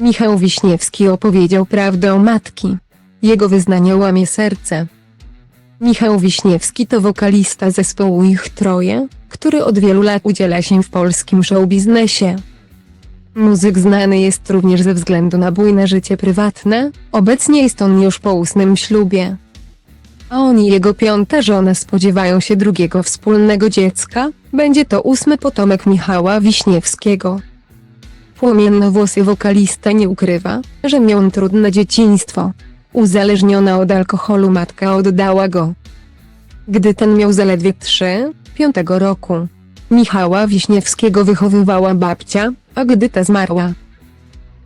Michał Wiśniewski opowiedział prawdę o matki. Jego wyznanie łamie serce. Michał Wiśniewski to wokalista zespołu Ich Troje, który od wielu lat udziela się w polskim showbiznesie. Muzyk znany jest również ze względu na bujne życie prywatne, obecnie jest on już po ósmym ślubie. A on i jego piąta żona spodziewają się drugiego wspólnego dziecka, będzie to ósmy potomek Michała Wiśniewskiego. Płomiennowłosy wokalista nie ukrywa, że miał trudne dzieciństwo. Uzależniona od alkoholu matka oddała go. Gdy ten miał zaledwie 3, 5 roku. Michała Wiśniewskiego wychowywała babcia, a gdy ta zmarła,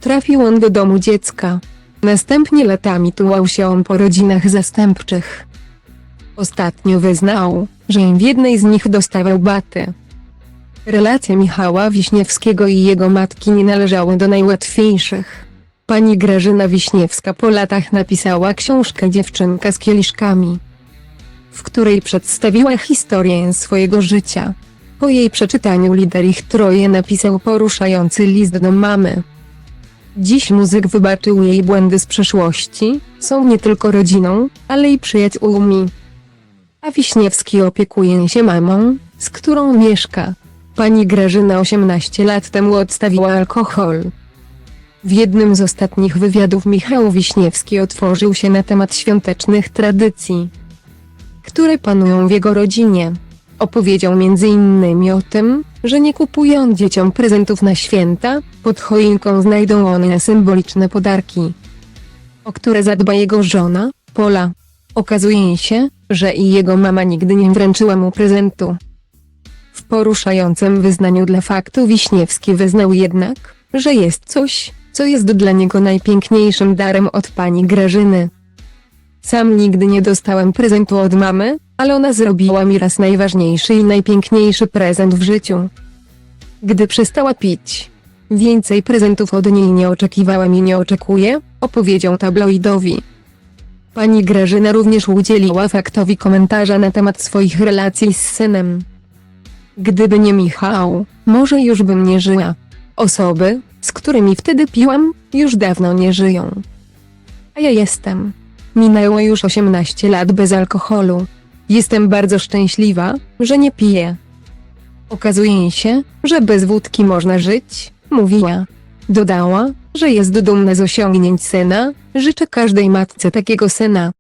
trafił on do domu dziecka. Następnie latami tułał się on po rodzinach zastępczych. Ostatnio wyznał, że w jednej z nich dostawał baty. Relacje Michała Wiśniewskiego i jego matki nie należały do najłatwiejszych. Pani Grażyna Wiśniewska po latach napisała książkę Dziewczynka z kieliszkami, w której przedstawiła historię swojego życia. Po jej przeczytaniu lider ich troje napisał poruszający list do mamy. Dziś muzyk wybaczył jej błędy z przeszłości, są nie tylko rodziną, ale i przyjaciółmi. A Wiśniewski opiekuje się mamą, z którą mieszka. Pani Grażyna 18 lat temu odstawiła alkohol. W jednym z ostatnich wywiadów Michał Wiśniewski otworzył się na temat świątecznych tradycji, które panują w jego rodzinie. Opowiedział m.in. o tym, że nie kupuje on dzieciom prezentów na święta, pod choinką znajdą one symboliczne podarki, o które zadba jego żona, Pola. Okazuje się, że i jego mama nigdy nie wręczyła mu prezentu. Poruszającym wyznaniu dla faktu Wiśniewski wyznał jednak, że jest coś, co jest dla niego najpiękniejszym darem od pani Grażyny. Sam nigdy nie dostałem prezentu od mamy, ale ona zrobiła mi raz najważniejszy i najpiękniejszy prezent w życiu. Gdy przestała pić. Więcej prezentów od niej nie oczekiwałem i nie oczekuję, opowiedział tabloidowi. Pani Grażyna również udzieliła faktowi komentarza na temat swoich relacji z synem. Gdyby nie Michał, może już bym nie żyła. Osoby, z którymi wtedy piłam, już dawno nie żyją. A ja jestem. Minęło już 18 lat bez alkoholu. Jestem bardzo szczęśliwa, że nie piję. Okazuje się, że bez wódki można żyć, mówiła. Dodała, że jest dumna z osiągnięć syna, życzę każdej matce takiego syna.